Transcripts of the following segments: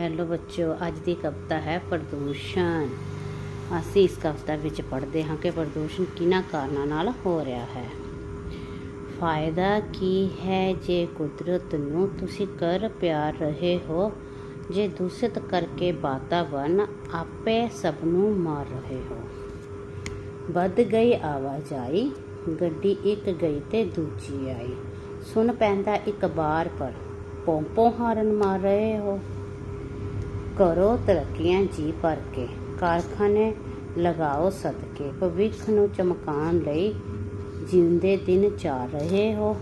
Hello ਬੱਚਿਓ, ਅੱਜ ਦੀ ਕਵਿਤਾ ਹੈ ਪ੍ਰਦੂਸ਼ਣ। ਅਸੀਂ ਇਸ ਕਵਿਤਾ ਵਿੱਚ ਪੜ੍ਹਦੇ ਹਾਂ ਕਿ ਪ੍ਰਦੂਸ਼ਣ ਕਿਹਨਾਂ ਕਾਰਨਾਂ ਨਾਲ ਹੋ ਰਿਹਾ ਹੈ। ਫਾਇਦਾ ਕੀ ਹੈ ਜੇ ਕੁਦਰਤ ਨੂੰ ਤੁਸੀਂ ਕਰ ਪਿਆਰ ਰਹੇ ਹੋ, ਜੇ ਦੂਸ਼ਿਤ ਕਰਕੇ ਵਾਤਾਵਰਨ ਆਪੇ ਸਭ ਨੂੰ ਮਾਰ ਰਹੇ ਹੋ। ਵੱਧ ਗਈ ਆਵਾਜਾਈ ਗੱਡੀ ਇੱਕ ਗਈ ਤੇ ਦੂਜੀ ਆਈ। ਸੁਣ ਪੈਂਦਾ ਇੱਕ ਬਾਰ ਪਰ, ਪੋਂਪੋ ਹਾਰਨ ਮਾਰ ਰਹੇ ਹੋ। ਕਰੋ ਤਰੱਕੀਆਂ ਜੀ ਭਰ ਕੇ। ਕਾਰਖਾਨੇ ਲਗਾਓ ਸਦਕੇ। ਭਵਿੱਖ ਨੂੰ ਚਮਕਾਉਣ ਲਈ ਜਿਉਂਦੇ ਦਿਨ ਚਾਰ ਰਹੇ ਹੋ।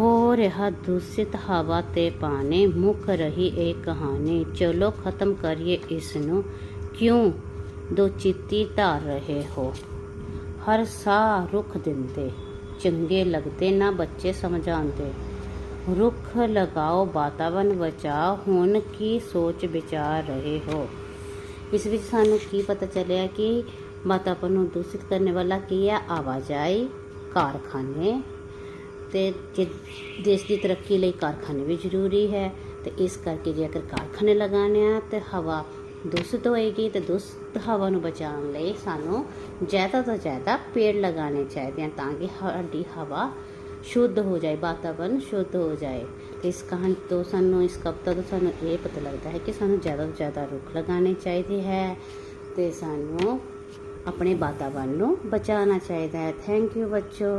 ਹੋ ਰਿਹਾ ਦੂਸ਼ਿਤ ਹਵਾ ਤੇ ਪਾਣੀ। ਮੁੱਕ ਰਹੀ ਇਹ ਕਹਾਣੀ। ਚਲੋ ਖਤਮ ਕਰੀਏ ਇਸ ਨੂੰ ਕਿਉਂ ਦੋ ਚਿੱਤੀ ਧਾਰ ਰਹੇ ਹੋ? ਹਰ ਸਾਹ ਰੁੱਖ ਦਿੰਦੇ। ਚੰਗੇ ਲੱਗਦੇ ਨਾ ਬੱਚੇ ਸਮਝਾਉਂਦੇ। ਰੁੱਖ ਲਗਾਓ, ਵਾਤਾਵਰਨ ਬਚਾਓ, ਹੁਣ ਕੀ ਸੋਚ ਵਿਚਾਰ ਰਹੇ ਹੋ? ਇਸ ਵਿੱਚ ਸਾਨੂੰ ਕੀ ਪਤਾ ਚੱਲਿਆ ਕਿ ਵਾਤਾਵਰਨ ਨੂੰ ਦੂਸ਼ਿਤ ਕਰਨ ਵਾਲਾ ਕੀ ਹੈ ਆਵਾਜਾਈ, ਕਾਰਖਾਨੇ ਤੇ ਜੇ ਦੇਸ਼ ਦੀ ਤਰੱਕੀ ਲਈ ਕਾਰਖਾਨੇ ਵੀ ਜ਼ਰੂਰੀ ਹੈ ਤੇ ਇਸ ਕਰਕੇ ਜੇਕਰ ਕਾਰਖਾਨੇ ਲਗਾਉਣੇ ਆ ਤੇ ਹਵਾ ਦੂਸ਼ਿਤ ਹੋਏਗੀ ਤੇ ਦੂਸ਼ਿਤ ਹਵਾ ਨੂੰ ਬਚਾਉਣ ਲਈ ਸਾਨੂੰ ਜ਼ਿਆਦਾ ਤੋਂ ਜ਼ਿਆਦਾ ਪੇੜ ਲਗਾਉਣੇ ਚਾਹੀਦੇ ਹਨ ਤਾਂ ਕਿ ਸਾਡੀ ਹਵਾ ਸ਼ੁੱਧ ਹੋ ਜਾਏ, ਵਾਤਾਵਰਨ ਸ਼ੁੱਧ ਹੋ ਜਾਏ। ਇਸ ਕਹਾਣੀ ਤੋਂ ਸਾਨੂੰ, ਇਸ ਕਵਿਤਾ ਤੋਂ ਸਾਨੂੰ ਇਹ ਪਤਾ ਲੱਗਦਾ ਹੈ ਕਿ ਸਾਨੂੰ ਜ਼ਿਆਦਾ ਤੋਂ ਜ਼ਿਆਦਾ ਰੁੱਖ ਲਗਾਉਣੇ ਚਾਹੀਦੇ ਹੈ ਤੇ ਸਾਨੂੰ ਆਪਣੇ ਵਾਤਾਵਰਨ ਨੂੰ ਬਚਾਉਣਾ ਚਾਹੀਦਾ ਹੈ। ਥੈਂਕ ਯੂ ਬੱਚੋ।